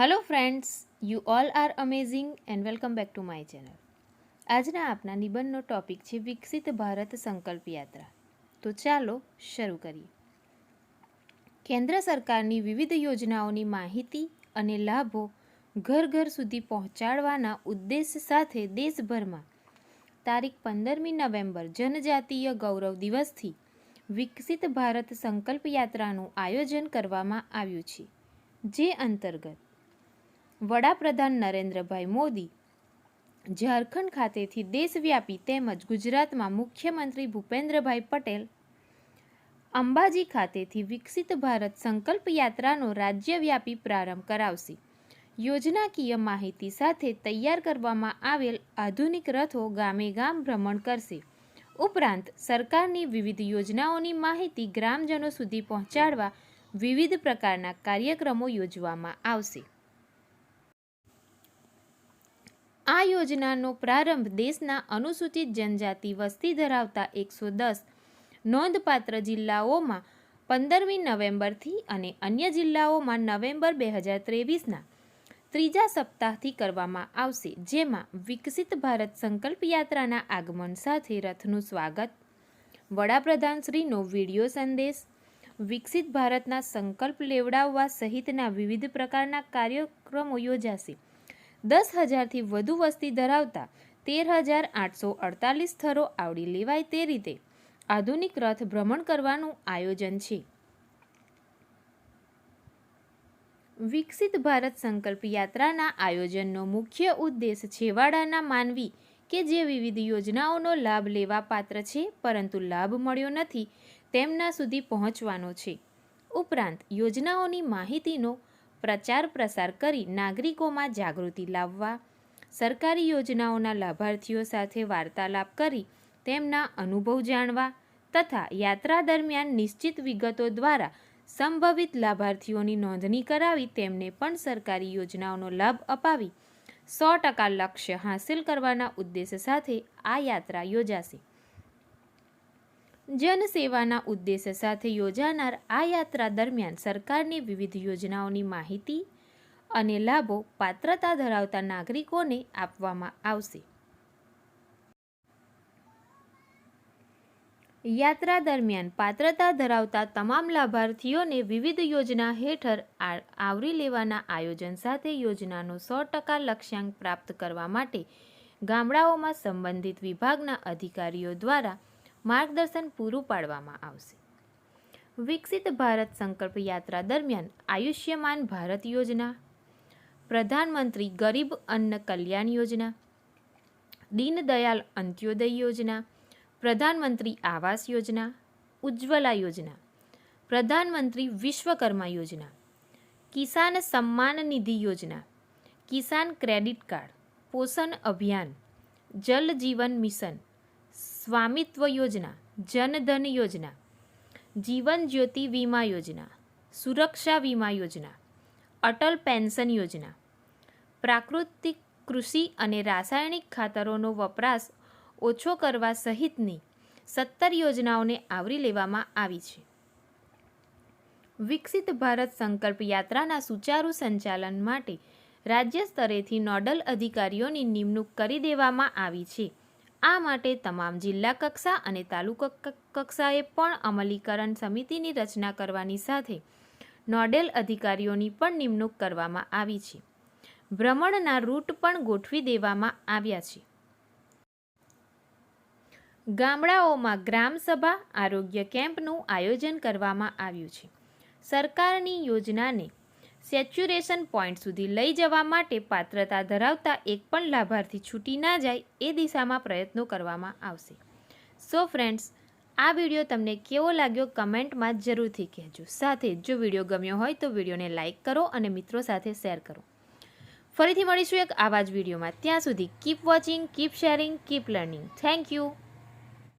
Hello friends you all are amazing and welcome back to my channel આજના આપના નિબંધનો topic છે વિકસિત ભારત સંકલ્પ યાત્રા. તો ચાલો શરૂ કરીએ. કેન્દ્ર સરકારની વિવિધ યોજનાઓની માહિતી અને લાભો ઘર ઘર સુધી પહોંચાડવાના ઉદ્દેશ સાથે દેશભરમાં તારીખ પંદરમી નવેમ્બર જનજાતીય ગૌરવ દિવસથી વિકસિત ભારત સંકલ્પ યાત્રાનું આયોજન કરવામાં આવ્યું છે. જે અંતર્ગત વડાપ્રધાન નરેન્દ્રભાઈ મોદી ઝારખંડ ખાતેથી દેશવ્યાપી તેમજ ગુજરાતમાં મુખ્યમંત્રી ભૂપેન્દ્રભાઈ પટેલ અંબાજી ખાતેથી વિકસિત ભારત સંકલ્પ યાત્રાનો રાજ્યવ્યાપી પ્રારંભ કરાવશે. યોજનાકીય માહિતી સાથે તૈયાર કરવામાં આવેલ આધુનિક રથો ગામે ગામ ભ્રમણ કરશે. ઉપરાંત સરકારની વિવિધ યોજનાઓની માહિતી ગ્રામજનો સુધી પહોંચાડવા વિવિધ પ્રકારના કાર્યક્રમો યોજવામાં આવશે. આ યોજનાનો પ્રારંભ દેશના અનુસૂચિત જનજાતિ વસ્તી ધરાવતા એકસો દસ નોંધપાત્ર જિલ્લાઓમાં પંદરમી નવેમ્બરથી અને અન્ય જિલ્લાઓમાં નવેમ્બર બે હજાર ત્રેવીસના ત્રીજા સપ્તાહથી કરવામાં આવશે, જેમાં વિકસિત ભારત સંકલ્પ યાત્રાના આગમન સાથે રથનું સ્વાગત વડાપ્રધાનશ્રીનો વીડિયો સંદેશ, વિકસિત ભારતના સંકલ્પ લેવડાવવા સહિતના વિવિધ પ્રકારના કાર્યક્રમો યોજાશે. દસ હજારથી વધુ વસ્તી ધરાવતા તેર હજાર આઠસો અડતાલીસ સ્થળો આવરી લેવાય તે રીતે આધુનિક રથ ભ્રમણ કરવાનું આયોજન છે. વિકસિત ભારત સંકલ્પ યાત્રાના આયોજનનો મુખ્ય ઉદ્દેશ છેવાડાના માનવી કે જે વિવિધ યોજનાઓનો લાભ લેવા પાત્ર છે, પરંતુ લાભ મળ્યો નથી, તેમના સુધી પહોંચવાનો છે. ઉપરાંત યોજનાઓની માહિતીનો પ્રચાર પ્રસાર કરી નાગરિકોમાં જાગૃતિ લાવવા. સરકારી યોજનાઓના લાભાર્થીઓ સાથે વાર્તાલાપ કરી તેમના અનુભવ જાણવા તથા યાત્રા દરમિયાન નિશ્ચિત વિગતો દ્વારા સંભવિત લાભાર્થીઓની નોંધણી કરાવી તેમને પણ સરકારી યોજનાઓનો લાભ અપાવી સો ટકા લક્ષ્ય હાંસિલ કરવાના ઉદ્દેશ સાથે આ યાત્રા યોજાશે. જનસેવાના ઉદ્દેશ સાથે યોજાનાર આ યાત્રા દરમિયાન સરકારની વિવિધ યોજનાઓની માહિતી અને લાભો પાત્રતા ધરાવતા નાગરિકોને આપવામાં આવશે. યાત્રા દરમિયાન પાત્રતા ધરાવતા તમામ લાભાર્થીઓને વિવિધ યોજના હેઠળ આવરી લેવાના આયોજન સાથે યોજનાનો સો ટકા લક્ષ્યાંક પ્રાપ્ત કરવા માટે ગામડાઓમાં સંબંધિત વિભાગના અધિકારીઓ દ્વારા માર્ગદર્શન પૂરું પાડવામાં આવશે. વિકસિત ભારત સંકલ્પ યાત્રા દરમિયાન આયુષ્યમાન ભારત યોજના, પ્રધાનમંત્રી ગરીબ અન્ન કલ્યાણ યોજના, દીનદયાલ અંત્યોદય યોજના, પ્રધાનમંત્રી આવાસ યોજના, ઉજ્જવલા યોજના, પ્રધાનમંત્રી વિશ્વકર્મા યોજના, કિસાન સન્માન નિધિ યોજના, કિસાન ક્રેડિટ કાર્ડ, પોષણ અભિયાન, જલ જીવન મિશન સ્વામિત્વ યોજના, જનધન યોજના, જીવન જ્યોતિ વીમા યોજના, સુરક્ષા વીમા યોજના, અટલ પેન્શન યોજના, પ્રાકૃતિક કૃષિ અને રાસાયણિક ખાતરોનો વપરાશ ઓછો કરવા સહિતની સત્તર યોજનાઓને આવરી લેવામાં આવી છે. વિકસિત ભારત સંકલ્પ યાત્રાના સુચારુ સંચાલન માટે રાજ્ય સ્તરેથી નોડલ અધિકારીઓની નિમણૂક કરી દેવામાં આવી છે. આ માટે તમામ જિલ્લા કક્ષા અને તાલુકા કક્ષાએ પણ અમલીકરણ સમિતિની રચના કરવાની સાથે નોડેલ અધિકારીઓની પણ નિમણૂક કરવામાં આવી છે. ભ્રમણના રૂટ પણ ગોઠવી દેવામાં આવ્યા છે. ગામડાઓમાં ગ્રામસભા આરોગ્ય કેમ્પનું આયોજન કરવામાં આવ્યું છે. સરકારની યોજનાને સેચ્યુરેશન પોઈન્ટ સુધી લઈ જવા માટે પાત્રતા ધરાવતા એક પણ લાભાર્થી છૂટી ના જાય એ દિશામાં પ્રયત્નો કરવામાં આવશે. સો ફ્રેન્ડ્સ આ વીડિયો તમને કેવો લાગ્યો કમેન્ટમાં જરૂરથી કહેજો. સાથે જો વીડિયો ગમ્યો હોય તો વિડીયોને લાઇક કરો અને મિત્રો સાથે શેર કરો. ફરીથી મળીશું એક આવા જ વિડીયોમાં. ત્યાં સુધી keep watching keep sharing keep learning thank you